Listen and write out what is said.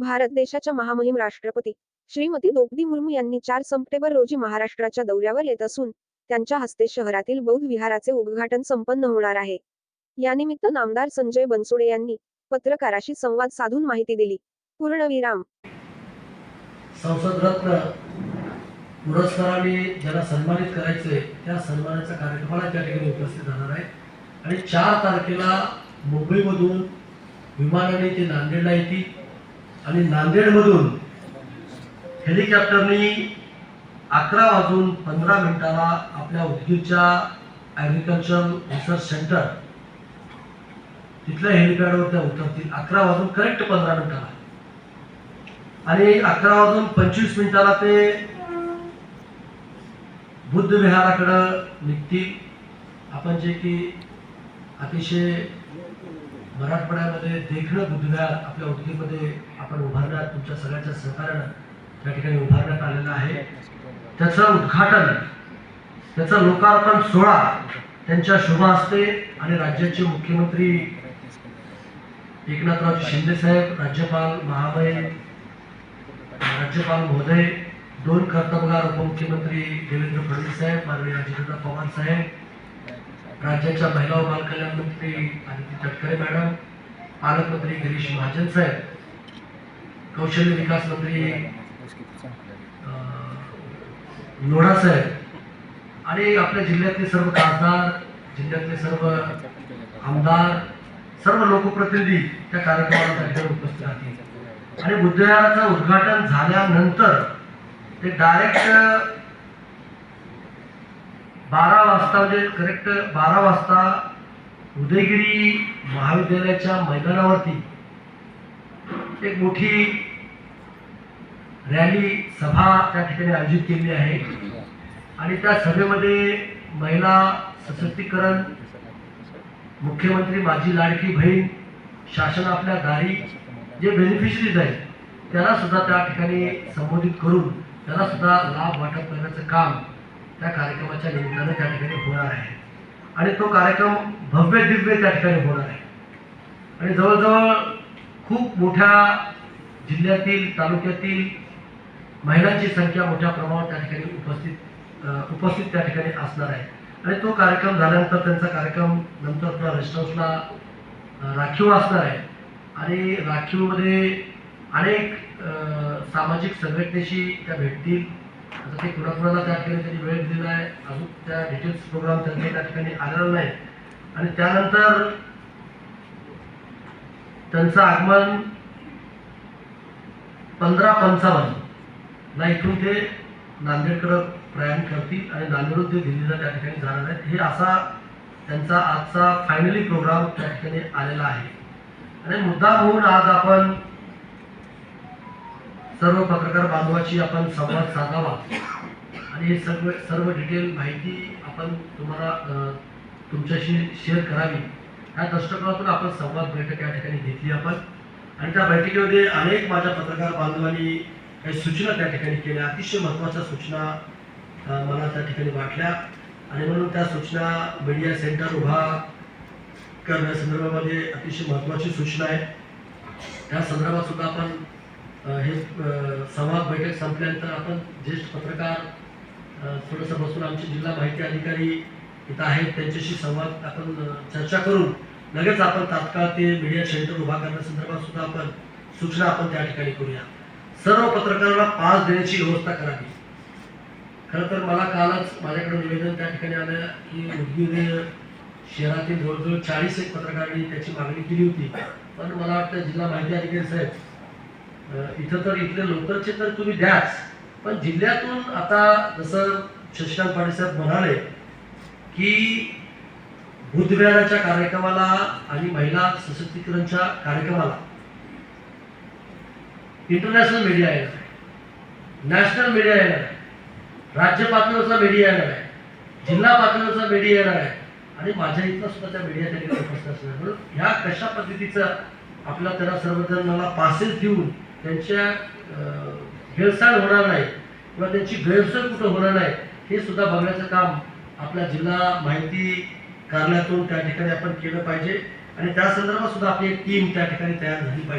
भारत देशाच्या महामहिम राष्ट्रपती. श्रीमती द्रौपदी मुर्मू यांनी चार सप्टेंबर रोजी महाराष्ट्राच्या दौऱ्यावर येत असून त्यांच्या हस्ते शहरातील बौद्ध विहाराचे उद्घाटन संपन्न होणार आहे. यानिमित्त नामदार संजय बनसोडे यांनी पत्रकाराशी संवाद साधून माहिती दिली. पूर्णविराम. संसद रत्न पुरस्काराने ज्यांना सन्मानित करायचंय त्या सन्मानाच्या कार्यक्रमाला त्या ठिकाणी उपस्थित राहणार आहे आणि चार तारखेला मुंबईमधून विमानाने ते नांदेडला येतील. आणि नांदेडमधून हेलिकॉप्टरनी अकरा वाजून पंधरा मिनिटाला आपल्या उदगीरच्या ॲग्रिकल्चर रिसर्च सेंटर तिथल्या हेलिपॅडवर त्या उतरतील. अकरा वाजून करेक्ट पंधरा मिनिटाला. आणि अकरा वाजून पंचवीस मिनिटाला ते बुद्ध विहाराकडं निघतील. आपण जे की अतिशय मराठवाड्यामध्ये देखणं बुद्ध आपल्या उदगीमध्ये आपण उभारण्यात तुमच्या सगळ्यांच्या सहकार्यानं त्या ठिकाणी उभारण्यात आलेलं आहे. त्याचं उद्घाटन त्याचा लोकार्पण सोहळा त्यांच्या शुभ हस्ते आणि राज्याचे मुख्यमंत्री एकनाथराव शिंदे साहेब राज्यपाल महामहिम राज्यपाल महोदय दोन कर्तबगार उपमुख्यमंत्री देवेंद्र फडणवीस साहेब माननीय अजितदादा पवार साहेब राज्याच्या महिला व बालकल्याण मंत्री आदिती तटकरे मॅडम पालकमंत्री गिरीश महाजन साहेब कौशल्य विकास मंत्री लोढा साहेब आणि आपल्या जिल्ह्यातले सर्व खासदार जिल्ह्यातले सर्व आमदार सर्व लोकप्रतिनिधी त्या कार्यक्रमाला त्या उपस्थित राहतील. आणि बुद्धविहाराचं उद्घाटन झाल्यानंतर ते डायरेक्ट बारा वाजता म्हणजे करेक्ट बारा वाजता उदयगिरी महाविद्यालयाच्या मैदानावरती एक मोठी रॅली सभा त्या ठिकाणी आयोजित केली आहे. आणि त्या सभेमध्ये महिला सशक्तीकरण मुख्यमंत्री माझी लाडकी बहीण शासन आपल्या दारी जे बेनिफिशरीज आहेत त्याला सुद्धा त्या ठिकाणी संबोधित करून त्याला सुद्धा लाभ वाटप करण्याचं काम त्या कार्यक्रमाच्या निमित्तानं त्या ठिकाणी होणार आहे. आणि तो कार्यक्रम भव्य दिव्य त्या ठिकाणी होणार आहे. आणि जवळजवळ खूप मोठ्या जिल्ह्यातील तालुक्यातील महिलांची संख्या मोठ्या प्रमाणात त्या ठिकाणी उपस्थित उपस्थित त्या ठिकाणी असणार आहे. आणि तो कार्यक्रम झाल्यानंतर त्यांचा कार्यक्रम नंतर त्या रेस्ट हाऊसला राखीव असणार आहे. आणि राखीवमध्ये अनेक सामाजिक संघटनेशी त्या भेटतील. आता ते कुणाकुणाला त्या ठिकाणी त्यांनी वेळ दिलेला आहे. अजून त्या डिटेल्स प्रोग्राम त्यांनी त्या ठिकाणी आलेला नाही. आणि त्यानंतर त्यांचं आगमन पंधरा पंचावन्न ला इथून ते नांदेडकडं प्रयाण करतील आणि नांदेडून ते दिल्लीला त्या ठिकाणी जाणार आहेत. हे असा त्यांचा आजचा फायनली प्रोग्राम त्या ठिकाणी आलेला आहे. आणि मुद्दा होऊन आज आपण सर्व पत्रकार बांधवाशी आपण संवाद साधावा. आणि हे सर्व सर्व डिटेल माहिती आपण तुम्हाला तुमच्याशी शेअर करावी. ह्या दृष्टिकोनातून आपण संवाद बैठक या ठिकाणी घेतली आपण. आणि त्या बैठकीमध्ये अनेक माझ्या पत्रकार बांधवांनी काही सूचना त्या ठिकाणी केल्या. अतिशय महत्त्वाच्या सूचना मला त्या ठिकाणी वाटल्या. आणि म्हणून त्या सूचना मीडिया सेंटर उभा करण्यासंदर्भामध्ये अतिशय महत्त्वाची सूचना आहे. त्या संदर्भात सुद्धा आपण हे संवाद बैठक संपल्यानंतर आपण ज्येष्ठ पत्रकार थोडंसं बसून आमचे जिल्हा माहिती अधिकारी इथं आहेत त्यांच्याशी संवाद आपण चर्चा करून लगेच आपण तात्काळ ते मीडिया सेंटर उभा करण्यासंदर्भात सुद्धा आपण सूचना आपण त्या ठिकाणी करूया. सर्व पत्रकारांना पास देण्याची व्यवस्था करावी. खरं तर मला कालच माझ्याकडे निवेदन त्या ठिकाणी आलं की उदगीर शहरातील जवळजवळ चाळीस एक पत्रकारांनी त्याची मागणी केली होती. पण मला वाटतं जिल्हा माहिती अधिकारी साहेब इथं तर इथले लोकलचे तर तुम्ही द्याच. पण जिल्ह्यातून आता जसं शशिकांत पाटील साहेब म्हणाले की बुद्धविहाराच्या कार्यक्रमाला आणि महिला सशक्तीकरणच्या कार्यक्रमाला इंटरनॅशनल मीडिया येणार आहे. नॅशनल मीडिया येणार आहे. राज्य पातळीवरचा मीडिया येणार आहे. जिल्हा पातळीवरचा मीडिया येणार आहे. आणि माझ्या इथला सुद्धा त्या मीडिया त्या ठिकाणी उपस्थित असणार म्हणून ह्या कशा पद्धतीचं आपल्या त्याला सर्वजणांना पासेस देऊन त्यांच्या हेळसाळ होणार नाही किंवा त्यांची गैरसोय कुठं होणार नाही हे सुद्धा बघण्याचं काम आपल्या जिल्हा माहिती कार्यालयातून त्या ठिकाणी आपण केलं पाहिजे. आणि त्या संदर्भात सुद्धा आपली एक टीम त्या ठिकाणी तयार झाली पाहिजे.